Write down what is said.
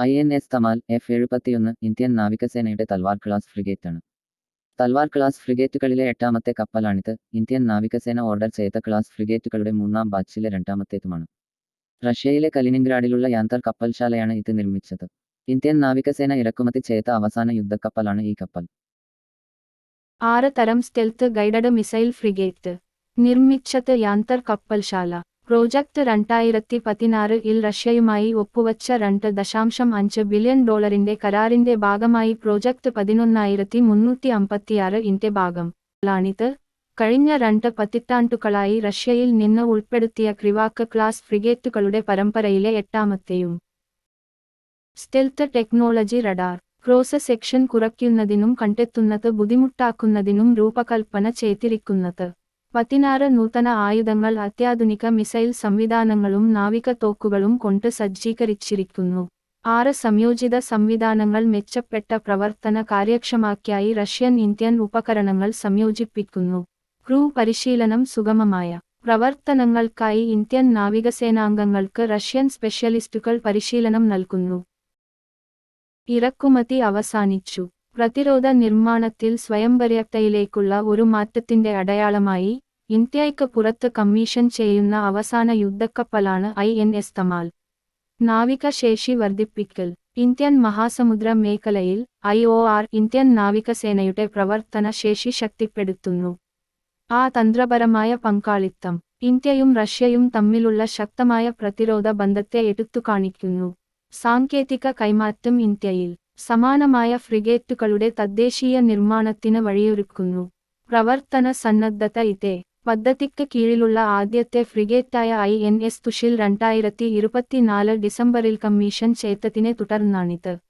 I N S Tamal F എഴുപത്തിയൊന്ന് Indian നാവികസേനയുടെ Talwar class ഫ്രിഗേറ്റാണ്. തൽവാർ ക്ലാസ് ഫ്രിഗേറ്റുകളിലെ എട്ടാമത്തെ കപ്പലാണിത്. ഇന്ത്യൻ നാവികസേന ഓർഡർ ചെയ്ത ക്ലാസ് ഫ്രിഗേറ്റുകളുടെ മൂന്നാം ബാച്ചിലെ രണ്ടാമത്തേതുമാണ്. റഷ്യയിലെ കലിനിൻഗ്രാഡിലുള്ള യാന്തർ കപ്പൽശാലയാണ് ഇത് നിർമ്മിച്ചത്. ഇന്ത്യൻ നാവികസേന ഇറക്കുമതി ചെയ്ത അവസാന യുദ്ധക്കപ്പലാണ് ഈ കപ്പൽ. ആറ് തരം സ്റ്റെൽത്ത് ഗൈഡഡ് മിസൈൽ ഫ്രിഗേറ്റ്. നിർമ്മിച്ചത് യാന്തർ കപ്പൽശാല. പ്രോജക്ട് രണ്ടായിരത്തി ഇൽ റഷ്യയുമായി ഒപ്പുവച്ച രണ്ട് ദശാംശം അഞ്ച് ബില്യൺ ഡോളറിന്റെ കരാറിന്റെ ഭാഗമായി പ്രോജക്ട് പതിനൊന്നായിരത്തി മുന്നൂറ്റി അമ്പത്തിയാറ് ഇന്റെ ഭാഗം. ാണിത് കഴിഞ്ഞ രണ്ട് പതിറ്റാണ്ടുകളായി റഷ്യയിൽ നിന്ന് ഉൾപ്പെടുത്തിയ ക്രിവാക്ക് ക്ലാസ് ഫ്രിഗേറ്റുകളുടെ പരമ്പരയിലെ എട്ടാമത്തെയും. Stealth technology radar cross section കുറയ്ക്കുന്നതിനും കണ്ടെത്തുന്നത് ബുദ്ധിമുട്ടാക്കുന്നതിനും രൂപകൽപ്പന ചെയ്തിരിക്കുന്നത്. പതിനാറ് നൂതന ആയുധങ്ങൾ അത്യാധുനിക മിസൈൽ സംവിധാനങ്ങളും നാവിക തോക്കുകളും കൊണ്ട് സജ്ജീകരിച്ചിരിക്കുന്നു. ആറ് സംയോജിത സംവിധാനങ്ങൾ മെച്ചപ്പെട്ട പ്രവർത്തന കാര്യക്ഷമാക്കിയായി റഷ്യൻ ഇന്ത്യൻ ഉപകരണങ്ങൾ സംയോജിപ്പിക്കുന്നു. ക്രൂ പരിശീലനം സുഗമമായ. പ്രവർത്തനങ്ങൾക്കായി ഇന്ത്യൻ നാവികസേനാംഗങ്ങൾക്ക് റഷ്യൻ സ്പെഷ്യലിസ്റ്റുകൾ പരിശീലനം നൽകുന്നു. ഇറക്കുമതി അവസാനിച്ചു. പ്രതിരോധ നിർമ്മാണത്തിൽ സ്വയംപര്യാപ്തയിലേക്കുള്ള ഒരു മാറ്റത്തിന്റെ അടയാളമായി ഇന്ത്യയ്ക്ക് പുറത്ത് കമ്മീഷൻ ചെയ്യുന്ന അവസാന യുദ്ധക്കപ്പലാണ് ഐ എൻ എസ് തമാൽ. നാവികശേഷി വർദ്ധിപ്പിക്കൽ. ഇന്ത്യൻ മഹാസമുദ്ര മേഖലയിൽ ഐ ഒ ആർ ഇന്ത്യൻ നാവികസേനയുടെ പ്രവർത്തന ശേഷി ശക്തിപ്പെടുത്തുന്നു. ആ തന്ത്രപരമായ പങ്കാളിത്തം ഇന്ത്യയും റഷ്യയും തമ്മിലുള്ള ശക്തമായ പ്രതിരോധ ബന്ധത്തെ എടുത്തു കാണിക്കുന്നു സാങ്കേതിക കൈമാറ്റം ഇന്ത്യയിൽ സമാനമായ ഫ്രിഗേറ്റുകളുടെ തദ്ദേശീയ നിർമ്മാണത്തിന് വഴിയൊരുക്കുന്നു. പ്രവർത്തന സന്നദ്ധത ഇതേ. പദ്ധതിക്ക് കീഴിലുള്ള ആദ്യത്തെ ഫ്രിഗേറ്റായ ഐ എൻ എസ് തുഷിൽ രണ്ടായിരത്തി ഇരുപത്തിനാല് ഡിസംബറിൽ കമ്മീഷൻ ചെയ്തതിനെ തുടർന്നാണിത്.